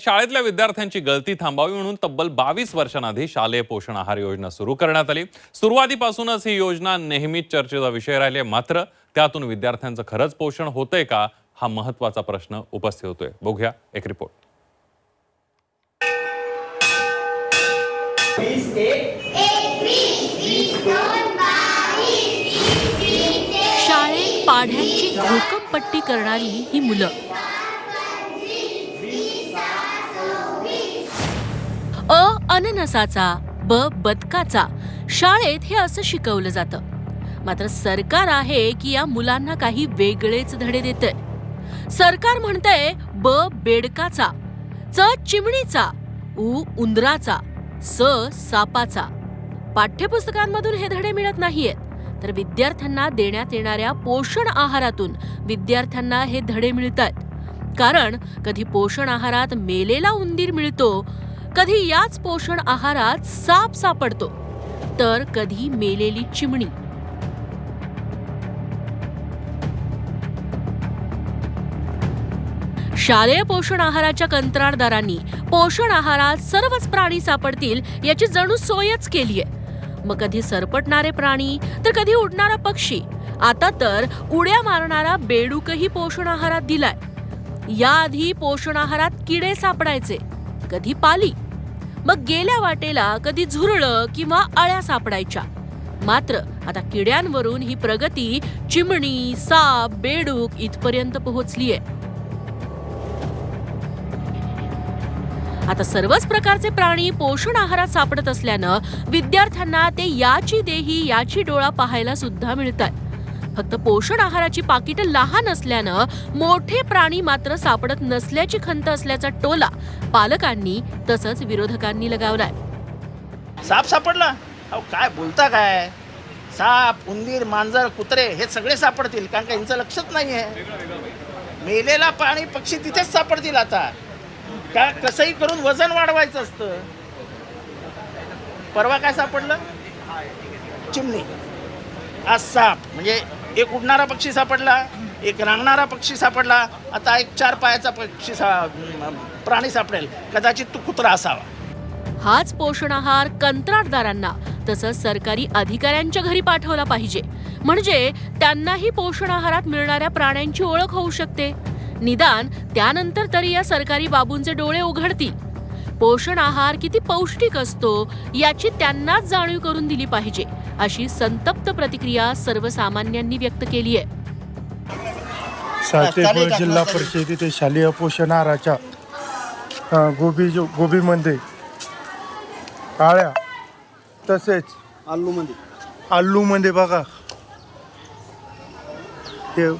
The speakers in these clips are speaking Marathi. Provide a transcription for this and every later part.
शाळेतल्या विद्यार्थ्यांची गळती थांबावी म्हणून तब्बल बावीस वर्षांआधी शालेय पोषण आहार योजना सुरू करण्यात आली. सुरुवातीपासूनच ही योजना नेहमीच चर्चेचा विषय राहिली आहे. मात्र त्यातून विद्यार्थ्यांचं खरंच पोषण होतंय का हा महत्त्वाचा प्रश्न उपस्थित होतोय. बघूया एक रिपोर्ट शाळेत पाढ्यांची घोकमपट्टी करणारी ही मुलं. अननसाचा ब बदकाचा. शाळेत हे असं शिकवलं जातं. मात्र सरकार आहे की या मुलांना काही वेगळेच धडे देतंय. सरकार म्हणतंय ब बेडकाचा च चिमणीचा उ उंदराचा स सापाचा. पाठ्यपुस्तकांमधून हे धडे मिळत नाहीयेत. तर विद्यार्थ्यांना देण्यात येणाऱ्या पोषण आहारातून विद्यार्थ्यांना हे धडे मिळत आहेत कारण कधी पोषण आहारात मेलेला उंदीर मिळतो कधी याच पोषण आहारात साप सापडतो तर कधी मेलेली चिमणी. शालेय पोषण आहाराच्या कंत्राटदारांनी पोषण आहारात सर्वच प्राणी सापडतील याची जणू सोयच केली आहे. मग कधी सरपटणारे प्राणी तर कधी उडणारा पक्षी. आता तर उड्या मारणारा बेडूकही पोषण आहारात दिलाय. याआधी पोषण आहारात किडे सापडायचे कधी पाली. मग गेल्या वाटेला कधी झुरळं किंवा अळ्या सापडायच्या. मात्र आता किड्यांवरून ही प्रगती चिमणी साप बेडूक इथपर्यंत पोहोचलीय. आता सर्वच प्रकारचे प्राणी पोषण आहारात सापडत असल्यानं विद्यार्थ्यांना ते याची देही याची डोळा पाहायला सुद्धा मिळतात फक्त पोषण आहाराची पाकिटं लहान असल्यानं मोठे प्राणी मात्र सापडत नसल्याची खंत असल्याचा टोला पालकांनी तसंच विरोधकांनी लगावलाय. साप सापडला? अहो काय बोलता काय? साप उंदीर मांजर कुत्रे हे सगळे सापडतील कारण का यांचं लक्षच नाही आहे मेलेला प्राणी पक्षी तिथेच सापडतील आता. का कसंही करून वजन वाढवायचं असतं? परवा काय सापडलं? चिमणी. आज साप म्हणजे एक उडणारा पक्षी सापडला एक रांगणारा पक्षी सापडला आता एक चार पायाचा पक्षी सा प्राणी सापडेल. कदाचित तो कुत्रा असावा. हाच पोषण आहार कंत्राटदारांना तसंच सरकारी अधिकाऱ्यांच्या घरी पाठवला पाहिजे. म्हणजे त्यांनाही पोषण आहारात मिळणाऱ्या प्राण्यांची ओळख होऊ शकते. निदान त्यानंतर तरी या सरकारी बाबूंचे डोळे उघडतील. पोषण आहार किती पौष्टिक असतो याची त्यांनाच जाणीव करून दिली पाहिजे अशी संतप्त प्रतिक्रिया सर्वसामान्यांनी व्यक्त केली आहे. सातेपूर जिल्हा परिषद इथे शालेय पोषण आहाराच्या अ, गोबी जो गोबीमध्ये आळ्या तसेच आल्लूमध्ये आलूमध्ये बघा. हे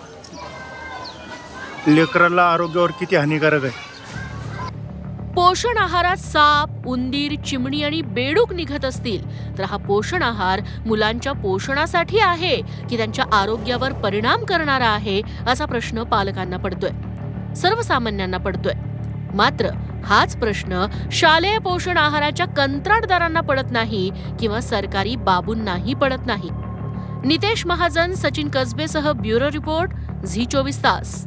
लेकराला आरोग्यावर किती हानिकारक आहे. पोषण आहारात साप उंदीर चिमणी आणि बेडूक निघत असतील. तर हा पोषण आहार मुलांच्या पोषणासाठी आहे की त्यांच्या आरोग्यावर परिणाम करणारा आहे असा प्रश्न पालकांना पडतोय. सर्वसामान्यांना पडतोय. मात्र हाच प्रश्न शालेय पोषण आहाराच्या कंत्राटदारांना पडत नाही किंवा सरकारी बाबूंनाही पडत नाही. नितेश महाजन सचिन कसबेसह ब्युरो रिपोर्ट झी चोवीस तास.